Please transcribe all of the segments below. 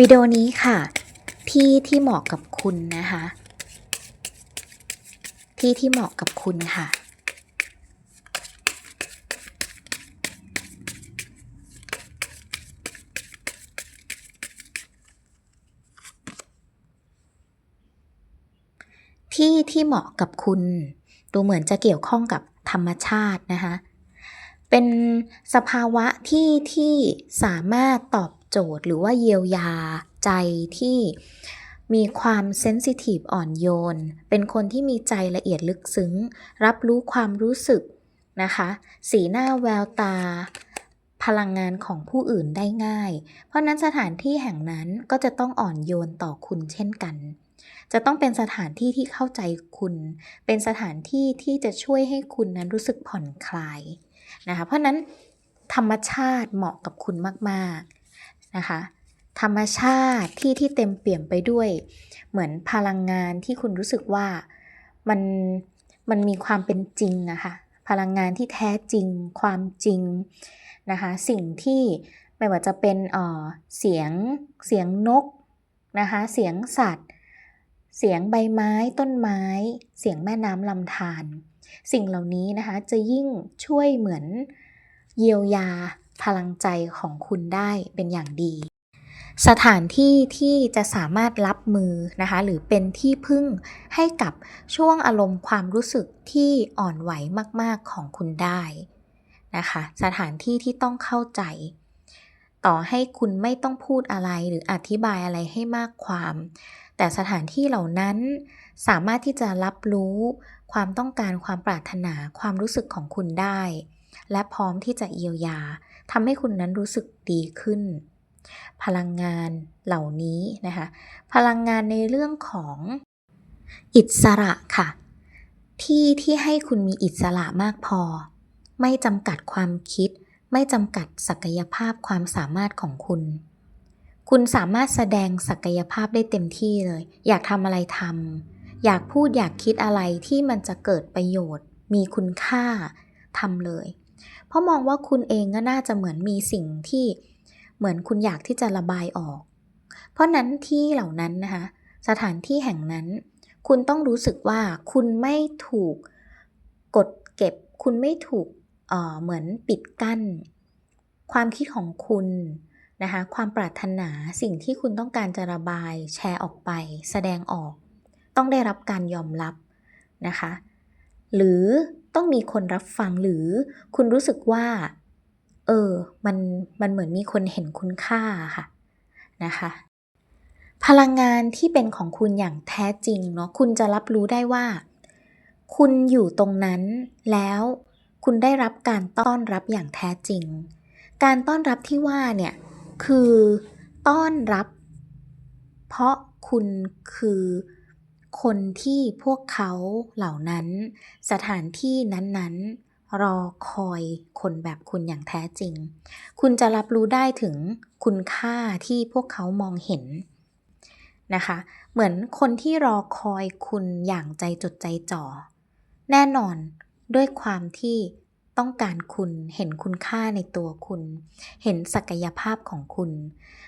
วิดีโอนี้ค่ะ ที่ที่เหมาะกับคุณนะคะ ที่ที่เหมาะกับคุณค่ะ ที่ที่เหมาะกับคุณ ดูเหมือนจะเกี่ยวข้องกับธรรมชาตินะคะเป็นสภาวะที่ที่สามารถตอบ โจทย์หรือว่าเยียวยาใจที่มีความเซนซิทีฟอ่อนโยน เป็นคนที่มีใจละเอียดลึกซึ้ง รับรู้ความรู้สึกนะคะ สีหน้าแววตา พลังงานของผู้อื่นได้ง่าย เพราะนั้นสถานที่แห่งนั้นก็จะต้องอ่อนโยนต่อคุณเช่นกัน จะต้องเป็นสถานที่ที่เข้าใจคุณ เป็นสถานที่ที่จะช่วยให้คุณนั้นรู้สึกผ่อนคลายนะคะ เพราะนั้นธรรมชาติเหมาะกับคุณมาก ๆ นะคะ ธรรมชาติที่ที่เต็มเปี่ยมไปด้วย เหมือนพลังงานที่คุณรู้สึกว่ามันมันมีความเป็นจริงนะคะพลังงานที่แท้จริง ความจริงนะคะ สิ่งที่ไม่ว่าจะเป็นเออเสียงเสียงนกนะคะ เสียงสัตว์ เสียงใบไม้ต้นไม้ เสียงแม่น้ำลำธารสิ่งเหล่านี้นะคะจะยิ่งช่วยเหมือนเยียวยา พลังใจของคุณได้เป็นอย่างดี สถานที่ที่จะสามารถรับมือนะคะ หรือเป็นที่พึ่งให้กับช่วงอารมณ์ความรู้สึกที่อ่อนไหวมาก ๆ ของคุณได้นะคะ สถานที่ที่ต้องเข้าใจ ต่อให้คุณไม่ต้องพูดอะไรหรืออธิบายอะไรให้มากความ แต่สถานที่เหล่านั้นสามารถที่จะรับรู้ความต้องการความปรารถนาความรู้สึกของคุณได้ และพร้อมที่จะเยียวยา ทำให้คุณนั้นรู้สึกดีขึ้น พลังงานเหล่านี้นะคะ พลังงานในเรื่องของอิสระค่ะ ที่ที่ให้คุณมีอิสระมากพอ ไม่จำกัดความคิด ไม่จำกัดศักยภาพความสามารถของคุณ คุณสามารถแสดงศักยภาพได้เต็มที่เลย อยากทำอะไรทำอยากพูดอยากคิดอะไรที่มันจะเกิดประโยชน์ มีคุณค่าทำเลย เพราะมองว่าคุณเองก็น่าจะเหมือนมีสิ่งที่เหมือนคุณอยากที่จะระบายออก เพราะนั้นที่เหล่านั้นนะคะสถานที่แห่งนั้น คุณต้องรู้สึกว่าคุณไม่ถูกกดเก็บ คุณไม่ถูกเอ่อเหมือนปิดกั้น ความคิดของคุณนะคะความปรารถนาสิ่งที่คุณต้องการจะระบายแชร์ออกไป แสดงออก ต้องได้รับการยอมรับนะคะ หรือ ต้องมีคนรับฟังหรือคุณรู้สึกว่า เออ มันมันเหมือนมีคนเห็นคุณค่าค่ะนะคะ พลังงานที่เป็นของคุณอย่างแท้จริงเนาะคุณจะรับรู้ได้ว่า คุณอยู่ตรงนั้นแล้วคุณได้รับการต้อนรับอย่างแท้จริง การต้อนรับที่ว่าเนี่ยคือต้อนรับ เพราะคุณคือ คนที่พวกเขาเหล่านั้น สถานที่นั้นๆ รอคอยคนแบบคุณอย่างแท้จริง คุณจะรับรู้ได้ถึงคุณค่าที่พวกเขามองเห็นนะคะ เหมือนคนที่รอคอยคุณอย่างใจจดใจจ่อ แน่นอนด้วยความที่ต้องการคุณเห็นคุณค่าในตัวคุณ เห็นศักยภาพของคุณ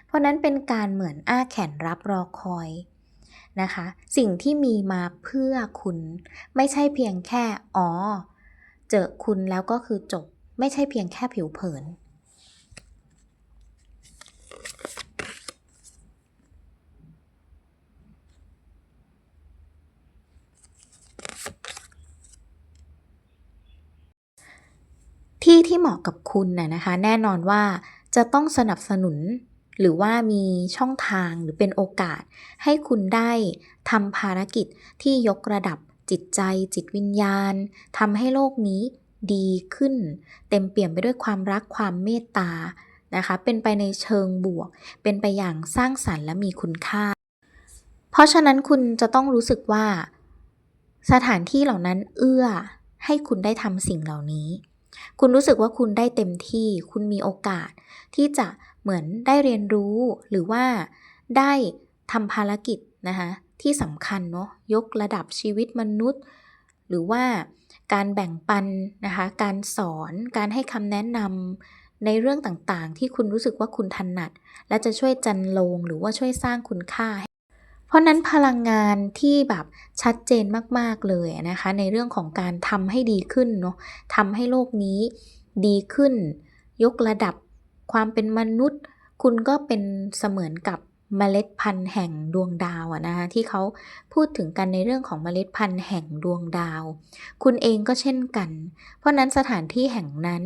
เพราะนั้นเป็นการเหมือนอ้าแขนรับรอคอย นะคะ สิ่งที่มีมาเพื่อคุณ ไม่ใช่เพียงแค่ อ๋อ เจอคุณแล้วก็คือจบ ไม่ใช่เพียงแค่ผิวเผิน ที่ที่เหมาะกับคุณน่ะนะคะ แน่นอนว่าจะต้องสนับสนุน หรือว่ามีช่องทางหรือเป็นโอกาส ให้คุณได้ทำภารกิจที่ยกระดับจิตใจจิตวิญญาณทำให้โลกนี้ดีขึ้น เต็มเปี่ยมไปด้วยความรักความเมตตานะคะ เป็นไปในเชิงบวก เป็นไปอย่างสร้างสรรค์และมีคุณค่า เพราะฉะนั้นคุณจะต้องรู้สึกว่า สถานที่เหล่านั้นเอื้อให้คุณได้ทำสิ่งเหล่านี้ คุณรู้สึกว่าคุณได้เต็มที่ คุณมีโอกาสที่จะ เหมือนได้เรียนรู้หรือว่าได้ทำภารกิจนะคะที่สำคัญเนาะยกระดับชีวิตมนุษย์ หรือว่าการแบ่งปันนะคะการสอนการให้คำแนะนำในเรื่องต่างๆ ที่คุณรู้สึกว่าคุณถนัด และจะช่วยจันโลงหรือว่าช่วยสร้างคุณค่า เพราะนั้นพลังงานที่แบบชัดเจนมากๆเลยนะคะในเรื่องของการทำให้ดีขึ้นเนาะทำให้โลกนี้ดีขึ้น ยกระดับ ความเป็นมนุษย์ คุณก็เป็นเสมือนกับเมล็ดพันธุ์แห่งดวงดาวอะนะคะที่เขาพูดถึงกันในเรื่องของเมล็ดพันธุ์แห่งดวงดาว คุณเองก็เช่นกัน เพราะนั้นสถานที่แห่งนั้น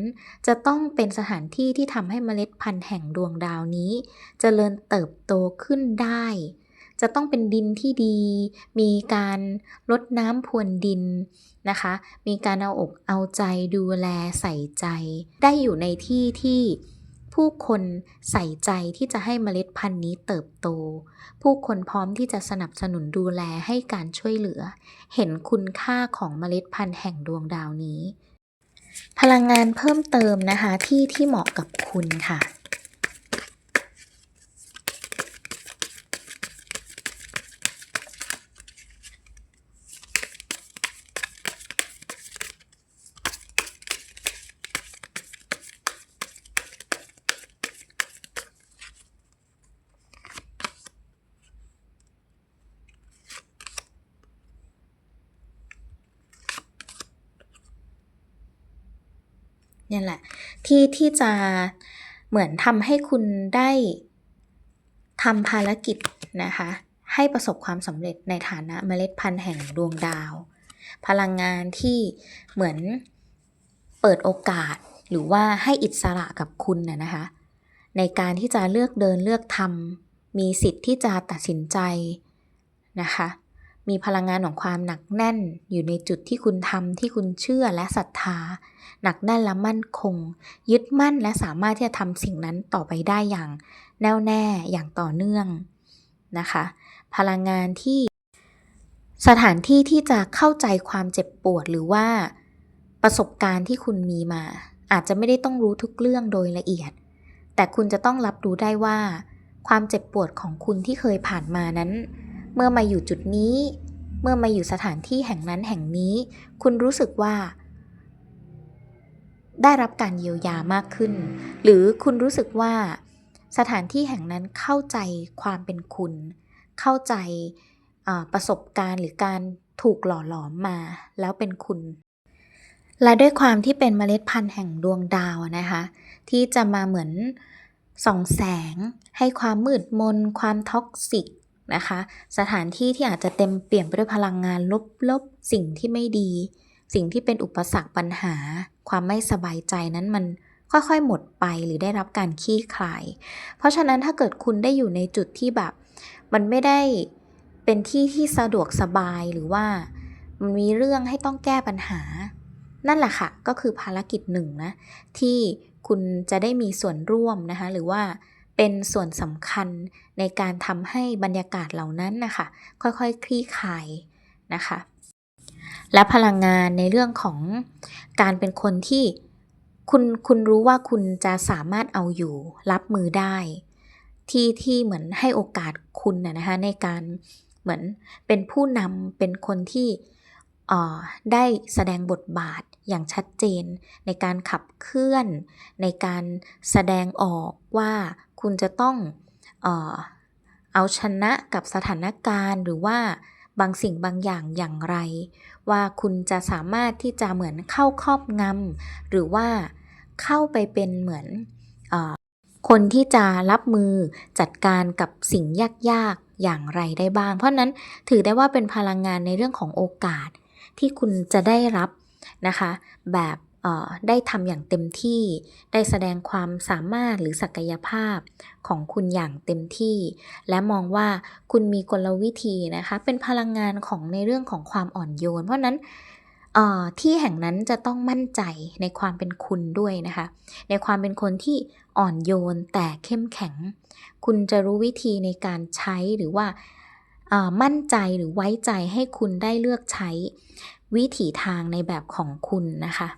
จะต้องเป็นสถานที่ที่ทำให้เมล็ดพันธุ์แห่งดวงดาวนี้จเจริญเติบโตขึ้นได้ จะต้องเป็นดินที่ดี มีการลดน้ำพรวนดินนะคะ มีการเอาอกเอาใจดูแลใส่ใจ ได้อยู่ในที่ที่ ผู้คนใส่ใจที่จะให้เมล็ดพันธุ์นี้เติบโต ผู้คนพร้อมที่จะสนับสนุนดูแลให้การช่วยเหลือ เห็นคุณค่าของเมล็ดพันธุ์แห่งดวงดาวนี้ พลังงานเพิ่มเติมนะคะที่ที่เหมาะกับคุณค่ะ นี่แหละ ที่ที่จะเหมือนทำให้คุณได้ทำภารกิจนะคะ ให้ประสบความสำเร็จในฐานะเมล็ดพันธุ์แห่งดวงดาว พลังงานที่เหมือนเปิดโอกาสหรือว่าให้อิสระกับคุณนะนะคะ ในการที่จะเลือกเดินเลือกทำมีสิทธิ์ที่จะตัดสินใจนะคะ มีพลังงานของความหนักแน่นอยู่ในจุดที่คุณทำที่คุณเชื่อและศรัทธา หนักแน่นและมั่นคง ยึดมั่นและสามารถที่จะทำสิ่งนั้นต่อไปได้อย่าง แน่วแน่อย่างต่อเนื่องนะคะ พลังงานที่สถานที่ที่จะเข้าใจความเจ็บปวดหรือว่าประสบการณ์ที่คุณมีมา อาจจะไม่ได้ต้องรู้ทุกเรื่องโดยละเอียด แต่คุณจะต้องรับรู้ได้ว่า ความเจ็บปวดของคุณที่เคยผ่านมานั้น เมื่อมาอยู่จุดนี้ เมื่อมาอยู่สถานที่แห่งนั้นแห่งนี้ คุณรู้สึกว่า ได้รับการเยียวยามากขึ้น หรือคุณรู้สึกว่า สถานที่แห่งนั้นเข้าใจความเป็นคุณ เข้าใจประสบการณ์หรือการถูกหล่อหลอมมาแล้วเป็นคุณ และด้วยความที่เป็นเมล็ดพันธุ์แห่งดวงดาวนะคะ ที่จะมาเหมือนส่องแสงให้ความมืดมน ความท็อกซิก นะคะ สถานที่ที่อาจจะเต็มเปี่ยมไปด้วยพลังงานลบๆ สิ่งที่ไม่ดี สิ่งที่เป็นอุปสรรคปัญหา ความไม่สบายใจนั้นมันค่อยๆ หมดไปหรือได้รับการขี้คลาย เพราะฉะนั้นถ้าเกิดคุณได้อยู่ในจุดที่แบบ มันไม่ได้เป็นที่ที่สะดวกสบายหรือว่ามันมีเรื่องให้ต้องแก้ปัญหา นั่นแหละค่ะ ก็คือภารกิจหนึ่งนะ ที่คุณจะได้มีส่วนร่วมนะคะ หรือว่า เป็นส่วนสำคัญในการทำให้บรรยากาศเหล่านั้นนะคะค่อยๆคคลี่คลายนะคะ และพลังงานในเรื่องของการเป็นคนที่คุณคุณรู้ว่าคุณจะสามารถเอาอยู่รับมือได้ ที่ที่เหมือนให้โอกาสคุณนะคะในการเหมือนเป็นผู้นำเป็นคนที่ได้แสดงบทบาทอย่างชัดเจน ในการขับเคลื่อน ในการแสดงออกว่า คุณจะต้องเออเอาชนะกับสถานการณ์หรือว่าบางสิ่งบางอย่างอย่างไร ว่าคุณจะสามารถที่จะเหมือนเข้าครอบงำหรือว่าเข้าไปเป็นเหมือนอคนที่จะรับมือจัดการกับสิ่งยากๆอย่างไรได้บ้าง เพราะนั้นถือได้ว่าเป็นพลังงานในเรื่องของโอกาสที่คุณจะได้รับนะคะ แบบ ได้ทำอย่างเต็มที่ ได้แสดงความสามารถหรือศักยภาพของคุณอย่างเต็มที่ และมองว่าคุณมีกลวิธีนะคะ เป็นพลังงานของในเรื่องของความอ่อนโยน เพราะนั้นที่แห่งนั้นจะต้องมั่นใจในความเป็นคุณด้วยนะคะ ในความเป็นคนที่อ่อนโยนแต่เข้มแข็ง คุณจะรู้วิธีในการใช้หรือว่ามั่นใจหรือไว้ใจให้คุณได้เลือกใช้วิถีทางในแบบของคุณนะคะ